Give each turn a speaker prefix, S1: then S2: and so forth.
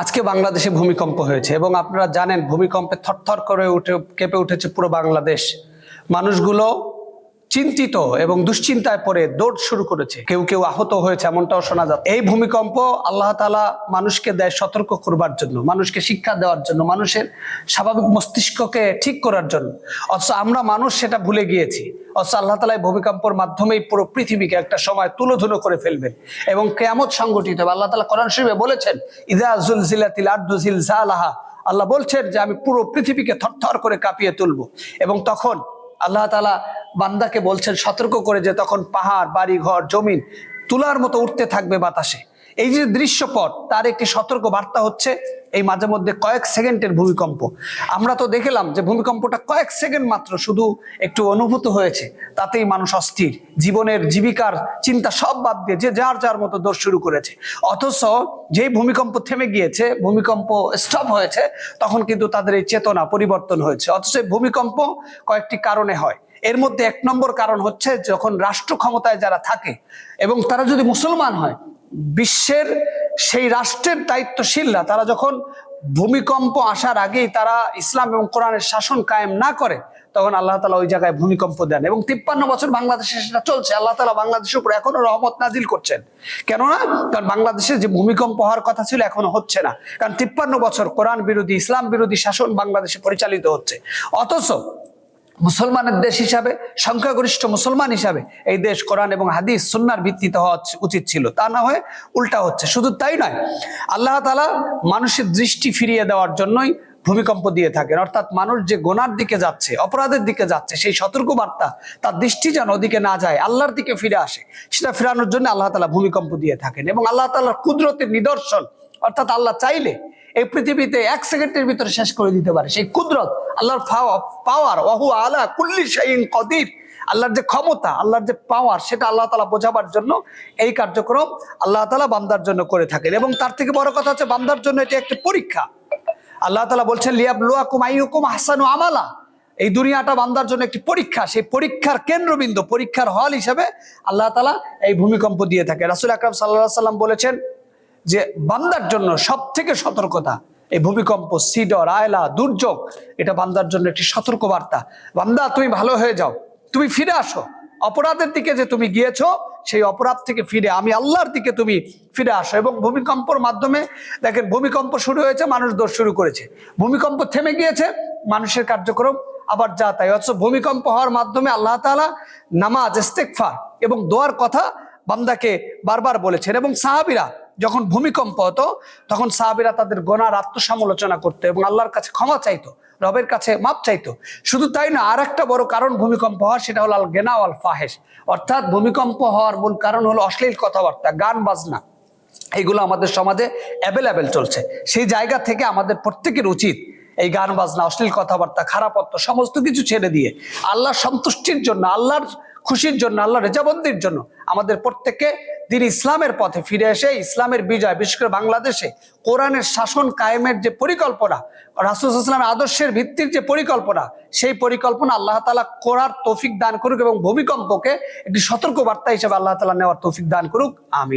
S1: আজকে বাংলাদেশে ভূমিকম্প হয়েছে এবং আপনারা জানেন ভূমিকম্পে থরথর করে উঠে, কেঁপে উঠেছে পুরো বাংলাদেশ। মানুষগুলো চিন্তিত এবং দুশ্চিন্তায় পড়ে দৌড় শুরু করেছে। কেউ কেউ আহত হয়েছে, এমনটাও শোনা যাচ্ছে। এই ভূমিকম্প আল্লাহ তালা মানুষকে দেয় সতর্ক করবার জন্য, মানুষকে শিক্ষা দেওয়ার জন্য, মানুষের স্বাভাবিক মস্তিষ্ককে ঠিক করার জন্য। অথচ আমরা মানুষ সেটা ভুলে গিয়েছি। অথচ আল্লাহ তালা এই ভূমিকম্পর মাধ্যমেই পুরো পৃথিবীকে একটা সময় তুলোধুলো করে ফেলবেন এবং কেয়ামত সংগঠিত হবে। আল্লাহ তালা কোরআন শরীফে বলেছেন, ইদা জুলজিলাতিল আর্দু জিলজালাহা। আল্লাহ বলছেন যে, আমি পুরো পৃথিবীকে থরথর করে কাঁপিয়ে তুলবো। এবং তখন আল্লাহ তালা বান্দাকে বলছেন, সতর্ক করে যে তখন পাহাড়, বাড়ি, ঘর, জমিন তুলার মতো উঠতে থাকবে বাতাসে। এই যে দৃশ্যপট, তার একটি সতর্ক বার্তা হচ্ছে এই মাঝে মধ্যে কয়েক সেকেন্ডের ভূমিকম্প। আমরা তো দেখলাম যে ভূমিকম্পটা কয়েক সেকেন্ড মাত্র শুধু একটু অনুভূত হয়েছে, তাতেই মানুষ অস্থির। জীবনের জীবিকার চিন্তা সব বাদ দিয়ে যে যার যার মতো দোষ শুরু করেছে। অথচ যেই ভূমিকম্প থেমে গিয়েছে, ভূমিকম্প স্টপ হয়েছে, তখন কিন্তু তাদের এই চেতনা পরিবর্তন হয়েছে। অথচ ভূমিকম্প কয়েকটি কারণে হয়। এর মধ্যে এক নম্বর কারণ হচ্ছে যখন রাষ্ট্র ক্ষমতায় যারা থাকে এবং তারা যদি মুসলমান হয়, বিশ্বের সেই রাষ্ট্রের দায়িত্বশীলরা তারা যখন ভূমিকম্প আসার আগেই তারা ইসলাম এবং কোরআনের শাসন কায়েম না করে, তখন আল্লাহ তালা ওই জায়গায় ভূমিকম্প দেন এবং তিপ্পান্ন বছর বাংলাদেশে সেটা চলছে। আল্লাহ তালা বাংলাদেশের উপর এখনও রহমত নাজিল করছেন। কেননা, কারণ বাংলাদেশে যে ভূমিকম্প হওয়ার কথা ছিল এখনও হচ্ছে না। কারণ তিপ্পান্ন বছর কোরআন বিরোধী, ইসলাম বিরোধী শাসন বাংলাদেশে পরিচালিত হচ্ছে। অথচ মুসলমানের দেশ হিসাবে, সংখ্যাগরিষ্ঠ মুসলমান হিসাবে এই দেশ কোরআন এবং হাদিস, সুন্নার ভিত্তিতে হওয়া উচিত ছিল। তা না হয়ে উল্টা হচ্ছে। শুধু তাই নয়, আল্লাহ তালা মানুষের দৃষ্টি ফিরিয়ে দেওয়ার জন্যই ভূমিকম্প দিয়ে থাকেন। অর্থাৎ মানুষ যে গোনার দিকে যাচ্ছে, অপরাধের দিকে যাচ্ছে, সেই সতর্ক বার্তা তার দৃষ্টি যেন ওদিকে না যায়, আল্লাহর দিকে ফিরে আসে, সেটা ফেরানোর জন্য আল্লাহ তালা ভূমিকম্প দিয়ে থাকেন। এবং আল্লাহ তালার কুদরতের নিদর্শন, অর্থাৎ আল্লাহ চাইলে এই পৃথিবীতে এক সেকেন্ডের ভিতরে শেষ করে দিতে পারে। সেই কুদরত, আল্লাহর পাওয়ার ওহু আলা কুল্লি শাইন কদির। আল্লাহর যে ক্ষমতা, আল্লাহর যে পাওয়ার সেটা আল্লাহ তালা বোঝাবার জন্য এই কার্যক্রম আল্লাহ তালা বান্দার জন্য করে থাকেন। এবং তার থেকে বড় কথা হচ্ছে বান্দার জন্য এটি একটি পরীক্ষা। আল্লাহ তালা বলছেন, লিয়াবলুয়াকুম আইয়ুকুম হাসানু আমালা। এই দুনিয়াটা বান্দার জন্য একটি পরীক্ষা। সেই পরীক্ষার কেন্দ্রবিন্দু, পরীক্ষার হল হিসেবে আল্লাহ তালা এই ভূমিকম্প দিয়ে থাকে। রাসুল আকরাম সাল্লাহ সাল্লাম বলেছেন যে বান্দার জন্য সব থেকে সতর্কতা, এই ভূমিকম্প, সিডর, আয়লা, দুর্যোগ, এটা বান্দার জন্য একটি সতর্ক বার্তা বান্দা, তুমি ভালো হয়ে যাও, তুমি ফিরে আসো। অপরাধের দিকে যে তুমি গিয়েছো, সেই অপরাধ থেকে ফিরে, আমি আল্লাহর দিকে তুমি ফিরে আসো। এবং ভূমিকম্পর মাধ্যমে, দেখেন, ভূমিকম্প শুরু হয়েছে, মানুষ দোষ শুরু করেছে। ভূমিকম্প থেমে গিয়েছে, মানুষের কার্যক্রম আবার যা তাই। অথচ ভূমিকম্প হওয়ার মাধ্যমে আল্লাহ তালা নামাজ ইস্তেকফার এবং দোয়ার কথা বান্দাকে বারবার বলেছেন। এবং সাহাবিরা যখন ভূমিকম্প হতো, তখন সাহাবিরা তাদের গোনার আত্মসমালোচনা করতো এবং আল্লাহর কাছে ক্ষমা চাইতো, রবের কাছে মাপ চাইতো। শুধু তাই না আর একটা বড় কারণ ভূমিকম্প হওয়ার, সেটা হলো আল গেনা আল ফাহেস অর্থাৎ ভূমিকম্প হওয়ার মূল কারণ হলো অশ্লীল কথাবার্তা, গান, বাজনা। এইগুলো আমাদের সমাজে অ্যাভেলেবেল চলছে। সেই জায়গা থেকে আমাদের প্রত্যেকের উচিত এই গান, বাজনা, অশ্লীল কথাবার্তা, খারাপত্ব, সমস্ত কিছু ছেড়ে দিয়ে আল্লাহর সন্তুষ্টির জন্য, আল্লাহর খুশির জন্য আল্লাহ রেজাবন্দির জন্য আমাদের প্রত্যেককে তিনি ইসলামের পথে ফিরে এসে ইসলামের বিজয়, বিশেষ করে বাংলাদেশে কোরআনের শাসন কায়েমের যে পরিকল্পনা, রাসুল ইসলামের আদর্শের ভিত্তির যে পরিকল্পনা, সেই পরিকল্পনা আল্লাহ তালা করার তৌফিক দান করুক এবং ভূমিকম্পকে একটি সতর্ক বার্তা হিসেবে আল্লাহ তালা নেওয়ার তৌফিক দান করুক। আমি